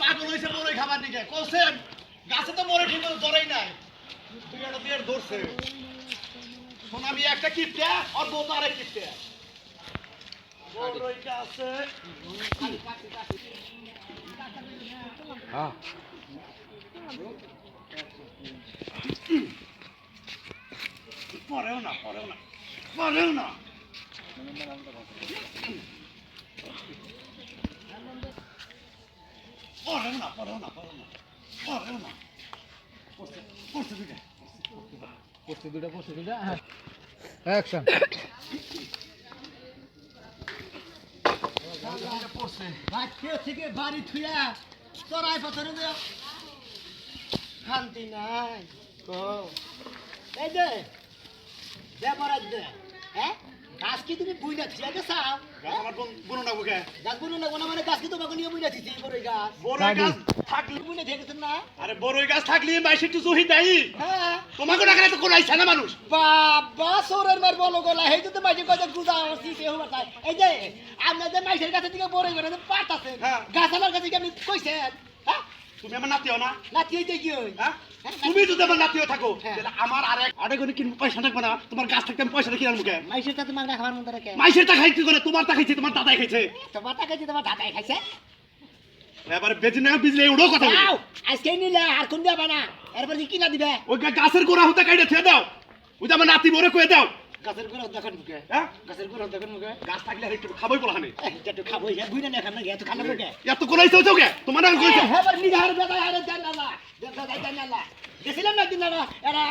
পাগল খাবার দিকে কৌশেন গাছে তো মরে ঠিক ধরেই নাই। তুই একটা দিয়ে ধরছে। শোন আমি একটা কিপটে আর বউ তো আরেক কিপটে। বড়ই পরেও না পরেও না পরেও না। পরেও না পরেও না পরেও না পরেও না। পড়ছে দুইটা। পোস্টে দুটা পোস্টে দুটা অ্যাকশন থেকে বাড়ি থুয়া চড়াই পাথরে দেও শান্তি নাই। এই দে দে দে হ্যাঁ? গাছ কি তুমি বুইনা দে সাও আমার বোন না বুকে। গাছ বুনো না মানে গাছ কি তোমাকে নিয়ে বুইনা থিছি বড় গাছ। বড়ই গাছ থাকলে। বুইনা থেকে না? আরে বড়ই গাছ থাকলে মাইসে একটু জহি দেয় হ্যাঁ। তোমাকে না তো কোন না মানুষ। বাবা সোরের মার বলো গলা হেই তো মাঝে কথা কে হবার তাই। এই যে আপনাদের মাইসের কাছে থেকে বড় করে পাঠাছেন হ্যাঁ। গাছ আমার কাছে কি আপনি কইছেন? তুমি আমার নাতিও না? না তুই তো কি হই তুমি যদি আমার নাতিও থাকো হ্যাঁ। তাহলে আমার আরেক আরেক করে কিনবো পয়সা থাকবে না। তোমার গাছ থাকতে আমি পয়সাটা কিনার মুখে মাইসের কাছে মাংনা খাবার মতো রেখে মাইসের টা খাইছি করে তোমার টা খাইছি তোমার দাদাই খাইছে। তোমার টাকা দিয়ে তোমার দাদাই খাইছে। এবার বেঁচে না বিজলে উড়ো কথা। যাও আজকে নিলে আর কোন দিবা না। এরপর কি কিনা দিবে? ওই গাছের গোড়া হতে কাইটে দাও। ওই আমার নাতি বরে কয়ে দাও। গাছের গোড়া দেখেন মুখে। হ্যাঁ? গাছের গোড়া দেখেন মুখে। গাছ থাকলে একটু খাবোই বলা হানি একটু খাব ইয়া বুইনা না খানা গিয়ে তো খানা মুখে এত কোন আইসে হচ্ছে তোমার আর কইছে? হেবার নিজে হার বেটা হারে না গেছিলাম না দিন না এরা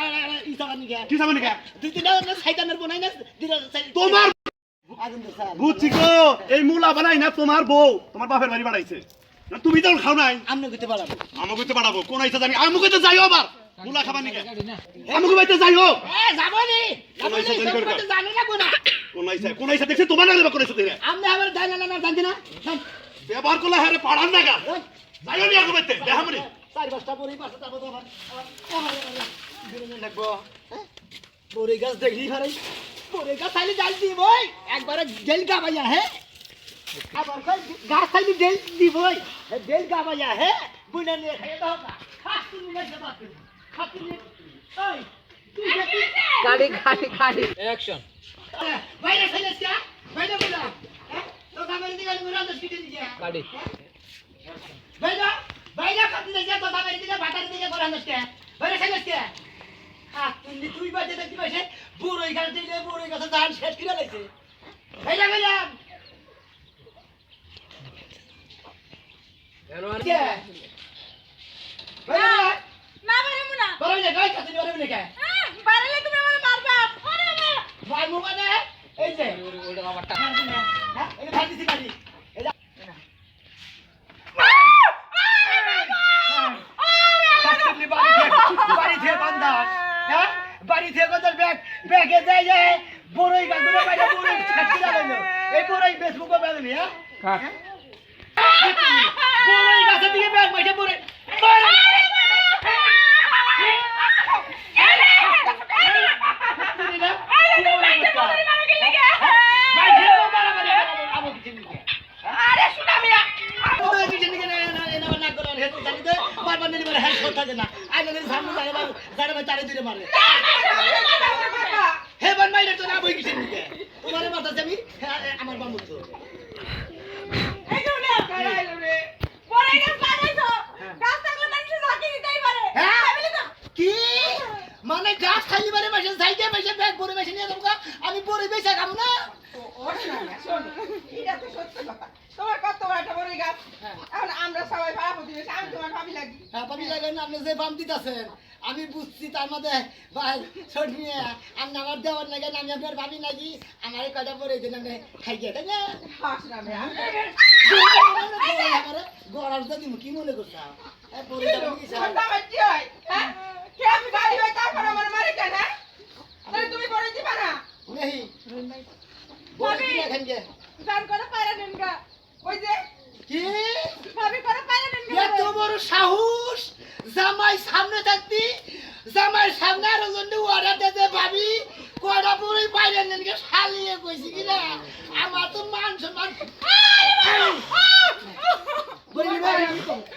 ইসাবা নিকে? কি সামনে কে দুই না সাইতানের বনাই না? তোমার তো বুঝছি গো এই মুলা বানাই না তোমার বউ তোমার বাপের বাড়ি বানাইছে। না তুমি তো খাও নাই। আমনে কইতে পারব আমাকে তো বাড়াবো কোন আইসা জানি আমাকে তো যাইও আবার। মুলা খাবার নিকে? গাড়ি না আমাকে বাইতে এ যাব নি যাব নি আইসা জানি না কোনা? কোন আইসা দেখছি তোমার না কোন দেখে আমনে আমার জানি না না জানি না। ব্যবহার করলে হারে পাড়ার না গা যাইও নি আমাকে বাইতে দেখামনি চার পাঁচটা বড়ি পাঁচটা যাব তো আবার আবার বিরোধী লাগবো হ্যাঁ? বড়ি গাছ দেখলি ঘরে বড়ি গাছ খাইলে জাল দিব একবারে জেল গাবাইয়া হ্যাঁ আবার গাছ খাইলে জেল দিবই জেল গাবাইয়া হ্যাঁ বুনা নিয়ে খাইয়ে দাও না। খাস তুমি না যাবা গাড়ি গাড়ি গাড়ি অ্যাকশন বাইরে খাইলে কি বাইরে বলা তো দিকে দিয়ে গাড়ি বাইরে বাইরে খাতি দিয়ে তো কামের দিকে ভাতার দিকে করে আনতে বাইরে খাইলে কি তুই তুই বাজে দেখতে পাইছে বুড়ো এখানে দিলে বুড়ো গাছে ধান শেষ করে লাইছে বাইরে গেলাম না পারব না বাইরে গাই বাইরে তুমি আমার মারবা। আরে আমার। ভাই মোবাইলে এই যে। ওইটা হ্যাঁ বাড়ি থেকে বাড়ি থেকে বান্দা। হ্যাঁ বাড়ি থেকে কোথায় ব্যাগ ব্যাগে যায় যায় বড়ই ধরে বাইরে বড়ই ছাড়তে এই বড়ই ফেসবুকে বেরোলি হ্যাঁ? বড়ই গাছের দিকে ব্যাগ মাইছে বড়ই হেবার মাইরে তো না। বই কিছু নিকে তোমার মাথা আমি আমার বামু তো। এই যে উনি কারাইলো রে। পরে গেছ লাগাইছো গাছ থাকলে মানুষ ঝাঁকি দিতেই পারে। হ্যাঁ? তো। কি? মানে গাছ খালি বারে ব্যাগ নিয়ে যাব আমি পরে বেচা খাম না। ও শোনা শোন এটা তো সত্য কথা তোমার কত বড় একটা এখন আমরা সবাই ভাড়া প্রতিবেশী আমি তোমার ভাবি লাগি। হ্যাঁ পাবি লাগান আপনি যে বাম দিতেছেন আমি বুঝছি তার মধ্যে ভাই ছোট নিয়ে আপনি আমার দেওয়ার লাগান আমি আপনার ভাবি লাগি আমার কয়টা পরে দিন আপনি খাই গিয়ে তাই না হাস না মিয়া আমার গড়ার কি মনে করছ? পরে যাব কি তোমার দামের কি হয় হ্যাঁ কে আমি গাড়ি হয় তারপর আমার মারে কেন হ্যাঁ? তাহলে তুমি পরে দিবা না নেই বলে কি এখন গে গান করে পারে নেন গা ওই যে কি ভাবি করে পারে নেন এত সাহস? জামাই সামনে থাকতি জামাই সামনে আরও জন্য অর্ডার দিতে ভাবি। কয়টা পরে বাইরে নেনকে শালিয়ে কইছি কিনা আমার তো মান সম্মান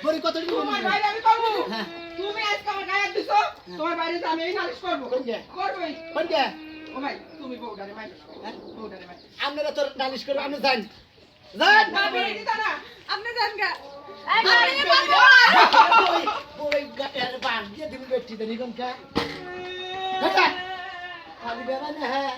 বড়ি কত তোমার বাইরে আমি করব হ্যাঁ। তুমি আজকে আমার গায়ে দিছো। তোমার বাইরে আমি এই নালিশ করব। কোন যে? করবোই। কোন কে ও ভাই তুমি বউডারে মাই বউডারে মাই আপনারা তোর নালিশ করবে আপনি যান। যান। না দিতা না আপনি যান গা। হ্যাঁ